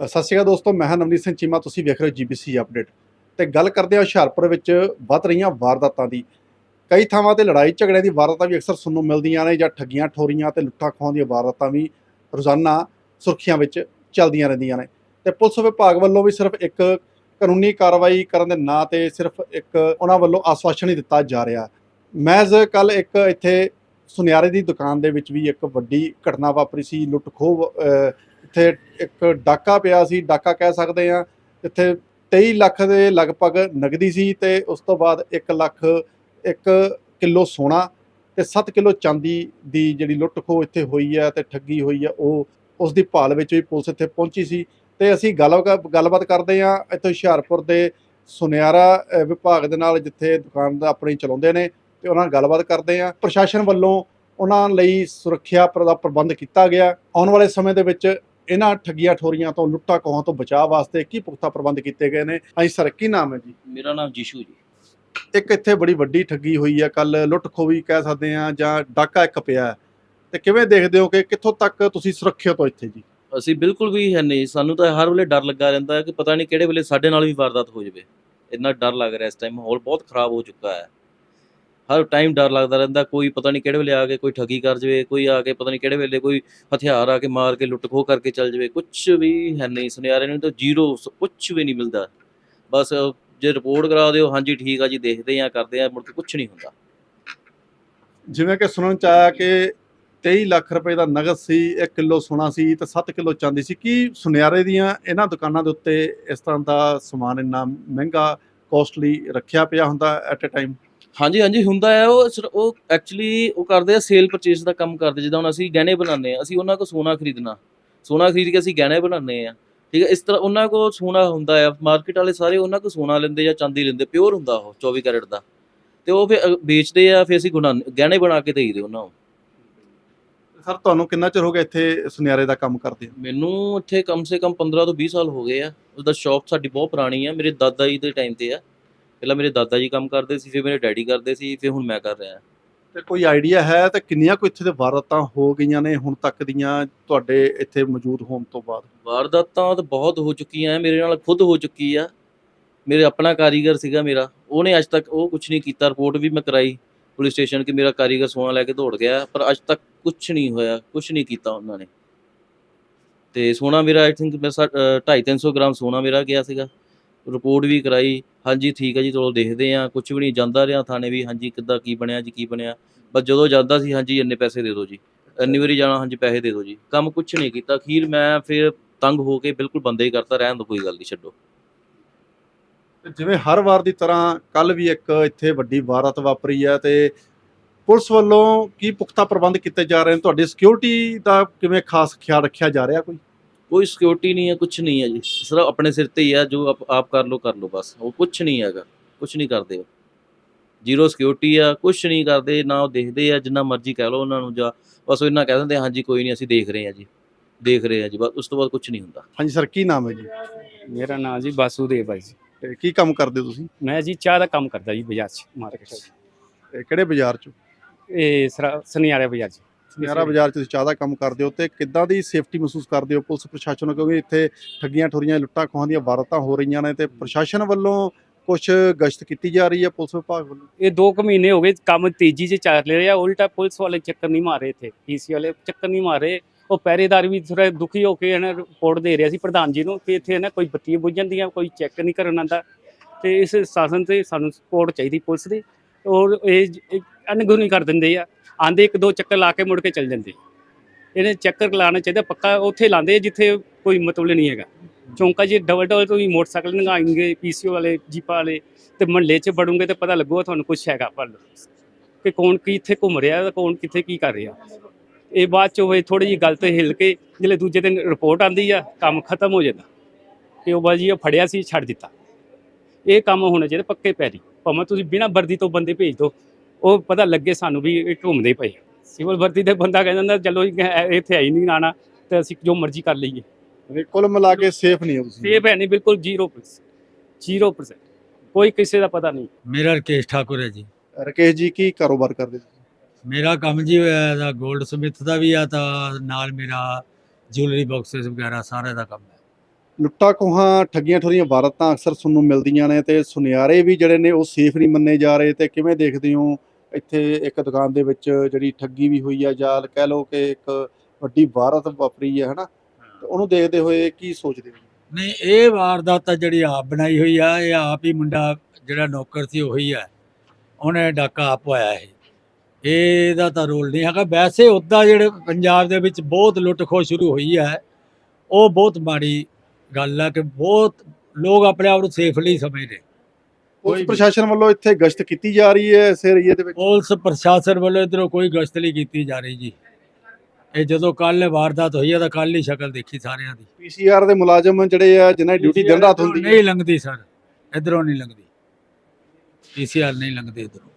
ਸਤਿ ਸ਼੍ਰੀ ਅਕਾਲ ਦੋਸਤੋ ਮੈਂ ਹਾਂ ਨਵਨੀਤ ਸਿੰਘ ਚੀਮਾ ਤੁਸੀਂ ਵੇਖ ਰਹੇ ਹੋ ਜੀਬੀਸੀ ਅਪਡੇਟ। ਤੇ ਗੱਲ ਕਰਦੇ ਹਾਂ ਹੁਸ਼ਿਆਰਪੁਰ ਵਿੱਚ ਵੱਧ ਰਹੀਆਂ ਵਾਰਦਾਤਾਂ ਦੀ। ਕਈ ਥਾਵਾਂ ਤੇ ਲੜਾਈ ਝਗੜਿਆਂ ਦੀ ਵਾਰਦਾਤਾਂ ਵੀ ਅਕਸਰ ਸੁਣਨ ਨੂੰ ਮਿਲਦੀਆਂ ਨੇ ਜਾਂ ਠੱਗੀਆਂ ਠੋਰੀਆਂ ਤੇ ਲੁੱਟਾਂ ਖੋਹਾਂ ਦੀਆਂ ਵਾਰਦਾਤਾਂ ਵੀ ਰੋਜ਼ਾਨਾ ਸੁਰਖੀਆਂ ਵਿੱਚ ਚੱਲਦੀਆਂ ਰਹਿੰਦੀਆਂ ਨੇ। ਤੇ ਪੁਲਿਸ ਵਿਭਾਗ ਵੱਲੋਂ ਵੀ ਸਿਰਫ ਇੱਕ ਕਾਨੂੰਨੀ ਕਾਰਵਾਈ ਕਰਨ ਦੇ ਨਾਂ ਤੇ ਸਿਰਫ ਇੱਕ ਉਹਨਾਂ ਵੱਲੋਂ ਆਸਵਾਸ਼ਨ ਹੀ ਦਿੱਤਾ ਜਾ ਰਿਹਾ। ਮੈਜ਼ ਕੱਲ ਇੱਕ ਇੱਥੇ ਸੁਨਿਆਰੇ ਦੀ ਦੁਕਾਨ ਦੇ ਵਿੱਚ ਵੀ ਇੱਕ ਵੱਡੀ ਘਟਨਾ ਵਾਪਰੀ ਸੀ। ਲੁੱਟ ਖੋਹ ਅ, ਇੱਥੇ ਇੱਕ ਡਾਕਾ ਪਿਆ ਸੀ ਡਾਕਾ ਕਹਿ ਸਕਦੇ ਆ ਇੱਥੇ 23 ਲੱਖ ਦੇ ਲਗਭਗ ਨਗਦੀ ਸੀ ਤੇ ਉਸ ਤੋਂ ਬਾਅਦ 1 ਲੱਖ 1 ਕਿਲੋ ਸੋਨਾ ਤੇ 7 ਕਿਲੋ ਚਾਂਦੀ ਦੀ ਜਿਹੜੀ ਲੁੱਟ ਖੋਹ ਇੱਥੇ ਹੋਈ ਹੈ ਤੇ ਠੱਗੀ ਹੋਈ ਹੈ ਉਹ ਉਸ ਦੀ ਭਾਲ ਵਿੱਚ ਵੀ ਪੁਲਿਸ ਇੱਥੇ ਪਹੁੰਚੀ ਸੀ। ਤੇ ਅਸੀਂ ਗੱਲ ਗੱਲਬਾਤ ਕਰਦੇ ਆ ਇੱਥੇ ਹੁਸ਼ਿਆਰਪੁਰ ਦੇ ਸੁਨਿਆਰਾ ਅ, ਵਿਭਾਗ ਦੇ ਨਾਲ ਜਿੱਥੇ ਦੁਕਾਨ ਦਾ ਆਪਣੀ ਚਲਾਉਂਦੇ ਨੇ ਤੇ ਉਹਨਾਂ ਨਾਲ ਗੱਲਬਾਤ ਕਰਦੇ ਆ ਪ੍ਰਸ਼ਾਸਨ ਵੱਲੋਂ ਉਹਨਾਂ ਲਈ ਸੁਰੱਖਿਆ ਪ੍ਰ- ਦਾ ਪ੍ਰਬੰਧ ਕੀਤਾ ਗਿਆ। ਆਉਣ ਵਾਲੇ ਸਮੇਂ ਦੇ ਵਿੱਚ ਇਹਨਾਂ ਠੱਗੀਆਂ ਠੋਰੀਆਂ ਤੋਂ ਲੁੱਟਾਂ ਖੋਹਾਂ ਤੋਂ ਬਚਾਅ ਵਾਸਤੇ ਕੀ ਪੁਖਤਾ ਪ੍ਰਬੰਧ ਕੀਤੇ ਗਏ ਨੇ? ਹਾਂਜੀ ਸਰ ਕੀ ਨਾਮ ਹੈ ਜੀ? ਮੇਰਾ ਨਾਮ ਜੀਸ਼ੂ ਜੀ। ਇੱਕ ਇੱਥੇ ਬੜੀ ਵੱਡੀ ਠੱਗੀ ਹੋਈ ਹੈ ਕੱਲ ਲੁੱਟ ਖੋਹ ਵੀ ਕਹਿ ਸਕਦੇ ਆ ਜਾਂ ਡਾਕਾ ਇੱਕ ਪਿਆ। ਤੇ ਕਿਵੇਂ ਦੇਖਦੇ ਹੋ ਕਿ ਕਿੱਥੋਂ ਤੱਕ ਤੁਸੀਂ ਸੁਰੱਖਿਅਤ ਹੋ ਇੱਥੇ ਜੀ? ਅਸੀਂ ਬਿਲਕੁਲ ਵੀ ਹੈ ਨਹੀਂ। ਸਾਨੂੰ ਤਾਂ ਹਰ ਵੇਲੇ ਡਰ ਲੱਗਾ ਰਹਿੰਦਾ ਹੈ ਕਿ ਪਤਾ ਨਹੀਂ ਕਿਹੜੇ ਵੇਲੇ ਸਾਡੇ ਨਾਲ ਵੀ ਵਾਰਦਾਤ ਹੋ ਜਾਵੇ। ਇੰਨਾ ਡਰ ਲੱਗ ਰਿਹਾ ਇਸ ਟਾਈਮ ਮਾਹੌਲ ਬਹੁਤ ਖਰਾਬ ਹੋ ਚੁੱਕਾ ਹੈ। ਹਰ ਟਾਈਮ ਡਰ ਲੱਗਦਾ ਰਹਿੰਦਾ, ਕੋਈ ਪਤਾ ਨਹੀਂ ਕਿਹੜੇ ਵੇਲੇ ਆ ਕੇ ਕੋਈ ਠੱਗੀ ਕਰ ਜਾਵੇ, ਕੋਈ ਆ ਕੇ ਪਤਾ ਨਹੀਂ ਕਿਹੜੇ ਵੇਲੇ ਕੋਈ ਹਥਿਆਰ ਆ ਕੇ ਮਾਰ ਕੇ ਲੁੱਟ ਖੋਹ ਕਰਕੇ ਚੱਲ ਜਾਵੇ ਕੁਝ ਵੀ ਹੈ ਨਹੀਂ ਸੁਨਿਆਰੇ ਨੂੰ ਤਾਂ ਜ਼ੀਰੋ ਕੁਝ ਵੀ ਨਹੀਂ ਮਿਲਦਾ। ਬਸ ਜੇ ਰਿਪੋਰਟ ਕਰਾ ਦਿਓ, ਹਾਂਜੀ ਠੀਕ ਆ ਜੀ, ਦੇਖਦੇ ਆ, ਕਰਦੇ ਆ, ਮੁੜ ਕੇ ਕੁਝ ਨਹੀਂ ਹੁੰਦਾ। ਜਿਵੇਂ ਕਿ ਸੁਣਨ ਚ ਆਇਆ ਕਿ 23 ਲੱਖ ਰੁਪਏ ਦਾ ਨਗਦ ਸੀ 1 ਕਿਲੋ ਸੋਨਾ ਸੀ ਤੇ 7 ਕਿਲੋ ਚਾਂਦੀ ਸੀ, ਕੀ ਸੁਨਿਆਰੇ ਦੀਆਂ ਇਹਨਾਂ ਦੁਕਾਨਾਂ ਦੇ ਉੱਤੇ ਇਸ ਤਰ੍ਹਾਂ ਦਾ ਸਮਾਨ ਇੰਨਾ ਮਹਿੰਗਾ ਕੋਸਟਲੀ ਰੱਖਿਆ ਪਿਆ ਹੁੰਦਾ ਐਟ ਅ ਟਾਈਮ ਹਾਂਜੀ ਹਾਂਜੀ ਹੁੰਦਾ ਹੈ ਉਹ ਸਿਰ- ਉਹ ਐਕਚੁਅਲੀ ਉਹ ਕਰਦੇ ਆ ਸੇਲ ਪਰਚੇਸ ਦਾ ਕੰਮ ਕਰਦੇ ਜਿੱਦਾਂ ਹੁਣ ਅਸੀਂ ਗਹਿਣੇ ਬਣਾਉਂਦੇ ਆ ਅਸੀਂ ਉਹਨਾਂ ਕੋਲ ਸੋਨਾ ਖਰੀਦਣਾ ਸੋਨਾ ਖਰੀਦ ਕੇ ਅਸੀਂ ਗਹਿਣੇ ਬਣਾਉਂਦੇ ਆ ਠੀਕ ਹੈ ਇਸ ਤਰ੍ਹਾਂ ਉਹਨਾਂ ਕੋਲ ਸੋਨਾ ਹੁੰਦਾ ਆ ਮਾਰਕੀਟ ਵਾਲੇ ਸਾਰੇ ਉਹਨਾਂ ਕੋਲ ਸੋਨਾ ਲੈਂਦੇ ਜਾਂ ਚਾਂਦੀ ਲੈਂਦੇ ਪਿਓਰ ਹੁੰਦਾ ਉਹ 24 ਕੈਰਟ ਦਾ ਤੇ ਉਹ ਫਿਰ ਅ, ਵੇਚਦੇ ਆ ਫਿਰ ਅਸੀਂ ਗੁਣਾ ਗਹਿਣੇ ਬਣਾ ਕੇ ਦੇਈਦੇ ਉਹਨਾਂ ਨੂੰ। ਸਰ ਤੁਹਾਨੂੰ ਕਿੰਨਾ ਚਿਰ ਹੋ ਗਿਆ ਇੱਥੇ ਸੁਨਿਆਰੇ ਦਾ ਕੰਮ ਕਰਦੇ ਹੋ ਮੈਨੂੰ ਇੱਥੇ ਕਮ ਸੇ ਕਮ 15 ਤੋਂ 20 ਸਾਲ ਹੋ ਗਏ ਆ ਉਹਦਾ ਸ਼ੌਪ ਸਾਡੀ ਬਹੁਤ ਪੁਰਾਣੀ ਆ ਮੇਰੇ ਦਾਦਾ ਜੀ ਦੇ ਟਾਈਮ ਤੇ ਆ। ਪਹਿਲਾਂ ਮੇਰੇ ਦਾਦਾ ਜੀ ਕੰਮ ਕਰਦੇ ਸੀ ਫਿਰ ਮੇਰੇ ਡੈਡੀ ਕਰਦੇ ਸੀ ਫਿਰ ਹੁਣ ਮੈਂ ਕਰ ਰਿਹਾ। ਤੇ ਕੋਈ ਆਈਡੀਆ ਹੈ ਤੇ ਕਿੰਨੀਆਂ ਕੁ ਇੱਥੇ ਦੇ ਵਾਰਦਾਤਾਂ ਹੋ ਗਈਆਂ ਨੇ ਹੁਣ ਤੱਕ ਦੀਆਂ ਤੁਹਾਡੇ ਇੱਥੇ ਮੌਜੂਦ ਹੋਣ ਤੋਂ ਬਾਅਦ? ਵਾਰਦਾਤਾਂ ਤਾਂ ਬਹੁਤ ਹੋ ਚੁੱਕੀਆਂ ਹੈ ਮੇਰੇ ਨਾਲ ਖੁਦ ਹੋ ਚੁੱਕੀ ਆ। ਮੇਰੇ ਆਪਣਾ ਕਾਰੀਗਰ ਸੀਗਾ ਮੇਰਾ ਉਹਨੇ ਅੱਜ ਤੱਕ ਉਹ ਕੁਝ ਨਹੀਂ ਕੀਤਾ ਰਿਪੋਰਟ ਵੀ ਮੈਂ ਕਰਾਈ ਪੁਲਿਸ ਸਟੇਸ਼ਨ ਕਿ ਮੇਰਾ ਕਾਰੀਗਰ ਸੋਨਾ ਲੈ ਕੇ ਦੌੜ ਗਿਆ ਪਰ ਅੱਜ ਤੱਕ ਕੁਝ ਨਹੀਂ ਹੋਇਆ ਕੁਝ ਨਹੀਂ ਕੀਤਾ ਉਹਨਾਂ ਨੇ। ਤੇ ਸੋਨਾ ਮੇਰਾ ਆਈ ਥਿੰਕ ਮੈਂ 2.5 300 ਗ੍ਰਾਮ ਸੋਨਾ ਮੇਰਾ ਗਿਆ ਸੀਗਾ। ਰਿਪੋਰਟ ਵੀ ਕਰਾਈ ਹਾਂਜੀ, ਠੀਕ ਹੈ ਜੀ, ਚਲੋ ਦੇਖਦੇ ਆ ਕੁਝ ਵੀ ਨਹੀਂ ਜਾਂਦਾ ਰਿਹਾ ਥਾਣੇ ਵੀ, ਹਾਂਜੀ, ਕਿੱਦਾਂ, ਕੀ ਬਣਿਆ ਜੀ, ਕੀ ਬਣਿਆ। ਬਸ ਜਦੋਂ ਜਾਂਦਾ ਸੀ, ਹਾਂਜੀ, ਇੰਨੇ ਪੈਸੇ ਦੇ ਦਿਓ ਜੀ। ਇੰਨੀ ਵਾਰੀ ਜਾਣਾ, ਹਾਂਜੀ, ਪੈਸੇ ਦੇ ਦਿਓ ਜੀ। ਕੰਮ ਕੁਝ ਨਹੀਂ ਕੀਤਾ, ਅਖੀਰ ਮੈਂ ਫਿਰ ਤੰਗ ਹੋ ਕੇ ਬਿਲਕੁਲ ਬੰਦੇ ਹੀ ਕਰਤਾ, ਰਹਿਣ ਦੋ, ਕੋਈ ਗੱਲ ਨਹੀਂ, ਛੱਡੋ। ਤੇ ਜਿਵੇਂ ਹਰ ਵਾਰ ਦੀ ਤਰ੍ਹਾਂ ਕੱਲ ਵੀ ਇੱਕ ਇੱਥੇ ਵੱਡੀ ਵਾਰਤ ਵਾਪਰੀ ਹੈ ਤੇ ਪੁਲਿਸ ਵੱਲੋਂ ਕੀ ਪੁਖਤਾ ਪ੍ਰਬੰਧ ਕੀਤੇ ਜਾ ਰਹੇ ਨੇ? ਤੁਹਾਡੀ ਸਿਕਿਉਰਿਟੀ ਦਾ ਕਿਵੇਂ ਖਾਸ ਖਿਆਲ ਰੱਖਿਆ ਜਾ ਰਿਹਾ ਕੋਈ? ਕੋਈ ਸਿਕਿਉਰਿਟੀ ਨਹੀਂ ਹੈ ਕੁਝ ਨਹੀਂ ਹੈ ਜੀ। ਸਿਰਫ ਆਪਣੇ ਸਿਰ ਤੇ ਹੀ ਹੈ ਜੋ ਆਪ ਆਪ ਕਰ ਲੋ ਕਰ ਲੋ ਬਸ। ਉਹ ਕੁਝ ਨਹੀਂ ਹੈਗਾ। ਕੁਝ ਨਹੀਂ ਕਰਦੇ ਉਹ। ਜ਼ੀਰੋ ਸਿਕਿਉਰਿਟੀ ਆ ਕੁਝ ਨਹੀਂ ਕਰਦੇ ਨਾ ਉਹ ਦੇਖਦੇ ਆ ਜਿੰਨਾ ਮਰਜ਼ੀ ਕਹਿ ਲਓ ਉਹਨਾਂ ਨੂੰ ਜਾਂ ਬਸ ਉਹ ਇੰਨਾ ਕਹਿ ਦਿੰਦੇ ਹਾਂਜੀ ਕੋਈ ਨਹੀਂ ਅਸੀਂ ਦੇਖ ਰਹੇ ਹਾਂ ਜੀ। ਦੇਖ ਰਹੇ ਹਾਂ ਜੀ। ਬਸ ਉਸ ਤੋਂ ਬਾਅਦ ਕੁਝ ਨਹੀਂ ਹੁੰਦਾ। ਹਾਂਜੀ ਸਰ ਕੀ ਨਾਮ ਹੈ ਜੀ? ਮੇਰਾ ਨਾਮ ਜੀ ਬਾਸੂਦੇਵ ਹੈ ਜੀ। ਤੇ ਕੀ ਕੰਮ ਕਰਦੇ ਹੋ ਤੁਸੀਂ? ਮੈਂ ਜੀ ਚਾਹ ਦਾ ਕੰਮ ਕਰਦਾ ਜੀ ਬਾਜ਼ਾਰ 'ਚ ਮਾਰਕੀਟ 'ਚ। ਤੇ ਕਿਹੜੇ ਬਾਜ਼ਾਰ ਚ? ਇਹ ਸਰਾ- ਸੁਨਿਆਰੇ ਬਾਜ਼ਾਰ 'ਚ। ਨਿਆਰਾ ਬਾਜ਼ਾਰ ਚ ਤੁਸੀਂ ਚਾਹ ਦਾ ਕੰਮ ਕਰਦੇ ਹੋ ਤੇ ਕਿੱਦਾਂ ਦੀ ਸੇਫਟੀ ਮਹਿਸੂਸ ਕਰਦੇ ਹੋ ਪੁਲਿਸ ਪ੍ਰਸ਼ਾਸਨ ਕਿਉਂਕਿ ਇੱਥੇ ਠੱਗੀਆਂ ਠੋਰੀਆਂ ਲੁੱਟਾਂ ਖੋਹਾਂ ਦੀਆਂ ਵਾਰਦਾਤਾਂ ਹੋ ਰਹੀਆਂ ਨੇ ਤੇ ਪ੍ਰਸ਼ਾਸਨ ਵੱਲੋਂ ਕੁਝ ਗਸ਼ਤ ਕੀਤੀ ਜਾ ਰਹੀ ਹੈ ਪੁਲਿਸ ਵਿਭਾਗ ਵੱਲੋਂ? ਇਹ 2 ਕੁ ਮਹੀਨੇ ਹੋ ਗਏ ਕੰਮ ਤੇਜ਼ੀ 'ਚ ਚੱਲ ਰਿਹਾ ਉਲਟਾ ਪੁਲਿਸ ਵਾਲੇ ਚੱਕਰ ਨਹੀਂ ਮਾਰ ਰਹੇ ਥੇ ਪੀਸੀ ਵਾਲੇ ਚੱਕਰ ਨਹੀਂ ਮਾਰ ਰਹੇ। ਉਹ ਪਹਿਰੇਦਾਰ ਵੀ ਥੋੜਾ ਦੁਖੀ ਹੋ ਕੇ ਇਹਨਾਂ ਰਿਪੋਰਟ ਦੇ ਰਿਹਾ ਸੀ ਪ੍ਰਧਾਨ ਜੀ ਨੂੰ ਕਿ ਇੱਥੇ ਨਾ ਕੋਈ ਬੱਤੀਆਂ ਬੁੱਝ ਜਾਂਦੀਆਂ ਕੋਈ ਚੈੱਕ ਨਹੀਂ ਕਰਨ ਆਉਂਦਾ। ਤੇ ਇਸ ਸ਼ਾਸਨ ਤੇ ਸਾਨੂੰ ਸਪੋਰਟ ਚਾਹੀਦੀ ਪੁਲਿਸ ਦੀ। ਔਰ ਇਹ ਅਣਗੁਣੀ ਕਰ ਦਿੰਦੇ ਆ। ਆਂਦੇ ਇੱਕ ਦੋ ਚੱਕਰ ਲਾ ਕੇ ਮੁੜ ਕੇ ਚੱਲ ਜਾਂਦੇ। ਇਹਨੇ ਚੱਕਰ ਲਾਣਾ ਚਾਹੀਦਾ, ਪੱਕਾ ਉੱਥੇ ਲਾਉਂਦੇ ਜਿੱਥੇ ਕੋਈ ਮਤਲਬ ਨਹੀਂ ਹੈਗਾ। ਚੌਂਕਾ ਜੇ ਡਬਲ ਡਬਲ ਤੋਂ ਵੀ ਮੋਟਰਸਾਈਕਲ ਲੰਘਾਏਂਗੇ ਪੀਸੀਓ ਵਾਲੇ ਜੀਪਾ ਵਾਲੇ, ਤੇ ਮਹੱਲੇ 'ਚ ਵੜੋਗੇ ਤੇ ਪਤਾ ਲੱਗੂਗਾ ਤੁਹਾਨੂੰ ਕੁਛ ਹੈਗਾ ਪਰ ਕਿ ਕੌਣ ਕੀ ਇੱਥੇ ਘੁੰਮ ਰਿਹਾ ਤੇ ਕੌਣ ਕਿੱਥੇ ਕੀ ਕਰ ਰਿਹਾ। ਇਹ ਬਾਅਦ ਚ ਹੋਏ ਥੋੜੀ ਜਿਹੀ ਗੱਲ ਤੇ ਹਿੱਲ ਕੇ ਜਿਹੜੇ ਦੂਜੇ ਦਿਨ ਰਿਪੋਰਟ ਆਂਦੀ ਆ, ਕੰਮ ਖਤਮ ਹੋ ਜਾਂਦਾ। ਕਿ ਉਹ ਬਾਜੀ ਇਹ ਫੜਿਆ ਸੀ, ਛੱਡ ਦਿੱਤਾ। ਇਹ ਕੰਮ ਹੋਣਾ ਚਾਹੀਦਾ, ਪੱਕੇ ਪੈਰੀ। ਭਾਵੇਂ ਤੁਸੀਂ ਬਿਨਾਂ ਵਰਦੀ ਤੋਂ ਬੰਦੇ ਭੇਜ ਦਿਓ ਉਹ ਪਤਾ ਲੱਗੇ ਸਾਨੂੰ ਵੀ ਇਹ ਘੁੰਮਦੇ ਪਏ। ਸਿਵਲ ਵਰਦੀ ਦੇ ਬੰਦਾ ਕਹਿੰਦਾ ਹੁੰਦਾ ਚਲੋ ਇੱਥੇ ਆਈ ਨਹੀਂ ਆਣਾ ਤੇ ਅਸੀਂ ਜੋ ਮਰਜ਼ੀ ਕਰ ਲਈਏ। ਕੁੱਲ ਮਿਲਾ ਕੇ ਸੇਫ ਨਹੀਂ ਹੋ ਤੁਸੀਂ। ਸੇਫ ਹੈ ਨਹੀਂ ਬਿਲਕੁਲ 0% 0% ਕੋਈ ਕਿਸੇ ਦਾ ਪਤਾ ਨਹੀਂ। ਮੇਰਾ ਰਕੇਸ਼ ਠਾਕੁਰ ਹੈ ਜੀ। ਰਕੇਸ਼ ਜੀ ਕੀ ਕਾਰੋਬਾਰ ਕਰਦੇ ਤੁਸੀਂ? ਮੇਰਾ ਕੰਮ ਜੀ ਦਾ 골ਡ ਸਮਿਥ ਦਾ ਵੀ ਆ ਤਾਂ ਨਾਲ ਮੇਰਾ ਜੁਐਲਰੀ ਬਾਕਸਸ ਵਗੈਰਾ ਸਾਰੇ ਦਾ ਕੰਮ ਹੈ। ਲੁੱਟਾਂ ਖੋਹਾਂ ਠੱਗੀਆਂ ਠੋਰੀਆਂ ਵਾਰਦਾਤਾਂ ਅਕਸਰ ਸੁਣਨ ਨੂੰ ਮਿਲਦੀਆਂ ਨੇ ਤੇ ਸੁਨਿਆਰੇ ਵੀ ਜਿਹੜੇ ਨੇ ਉਹ ਸੇਫ ਨਹੀਂ ਮੰਨੇ ਜਾ ਰਹੇ ਤੇ ਕਿਵੇਂ ਦੇਖਦੇ ਹੋ? ਇੱਥੇ ਇੱਕ ਦੁਕਾਨ ਦੇ ਵਿੱਚ ਜਿਹੜੀ ਠੱਗੀ ਵੀ ਹੋਈ ਆ ਜਾਂ ਕਹਿ ਲਓ ਕਿ ਇੱਕ ਵੱਡੀ ਵਾਰਦਾਤ ਵਾਪਰੀ ਹੈ। ਹਨਾ ਉਹਨੂੰ ਦੇਖਦੇ ਹੋਏ ਕੀ ਸੋਚਦੇ ਹੋ? ਨਹੀਂ ਇਹ ਵਾਰਦਾਤ ਤਾਂ ਜਿਹੜੀ ਆਪ ਬਣਾਈ ਹੋਈ ਆ ਇਹ ਆਪ ਹੀ ਮੁੰਡਾ ਜਿਹੜਾ ਨੌਕਰ ਸੀ ਉਹੀ ਹੈ ਉਹਨੇ ਡਾਕਾ ਆਪ ਪਾਇਆ ਇਹ। ਇਹਦਾ ਤਾਂ ਰੋਲ ਨਹੀਂ ਹੈਗਾ। ਵੈਸੇ ਉੱਦਾਂ ਜਿਹੜੇ ਪੰਜਾਬ ਦੇ ਵਿੱਚ ਬਹੁਤ ਲੁੱਟ ਖੋਹ ਸ਼ੁਰੂ ਹੋਈ ਹੈ ਉਹ ਬਹੁਤ ਮਾੜੀ ਗੱਲ ਹੈ ਕਿ ਬਹੁਤ ਲੋਕ ਆਪਣੇ ਆਪ ਨੂੰ ਸੇਫਲੀ ਸਮਝਦੇ। ਕੋਈ ਪੁਲਿਸ ਵੀ। ਪ੍ਰਸ਼ਾਸਨ ਵੱਲੋਂ ਇੱਥੇ ਗਸ਼ਤ ਕੀਤੀ ਜਾ ਰਹੀ ਹੈ ਇਸ ਏਰੀਏ ਦੇ ਵਿੱਚ? ਪੁਲਿਸ ਪ੍ਰਸ਼ਾਸਨ ਵੱਲੋਂ ਇਧਰੋਂ ਕੋਈ ਗਸ਼ਤ ਨਹੀਂ ਕੀਤੀ ਜਾ ਰਹੀ ਜੀ। ਇਹ ਜਦੋਂ ਕੱਲ ਵਾਰਦਾਤ ਹੋਈ ਹੈ ਤਾਂ ਕੱਲ ਹੀ ਸ਼ਕਲ ਦੇਖੀ ਸਾਰਿਆਂ ਦੀ। ਪੀਸੀਆਰ ਦੇ ਮੁਲਾਜ਼ਮ ਜਿਹੜੇ ਆ ਜਿਨ੍ਹਾਂ ਦੀ ਡਿਊਟੀ ਦਿਨ ਰਾਤ ਹੁੰਦੀ ਹੈ ਨਹੀਂ ਲੰਘਦੀ ਸਰ ਇਧਰੋਂ ਨਹੀਂ ਲੰਘਦੀ। ਪੀਸੀਆਰ ਨਹੀਂ ਲੰਘਦੀ ਇਧਰੋਂ।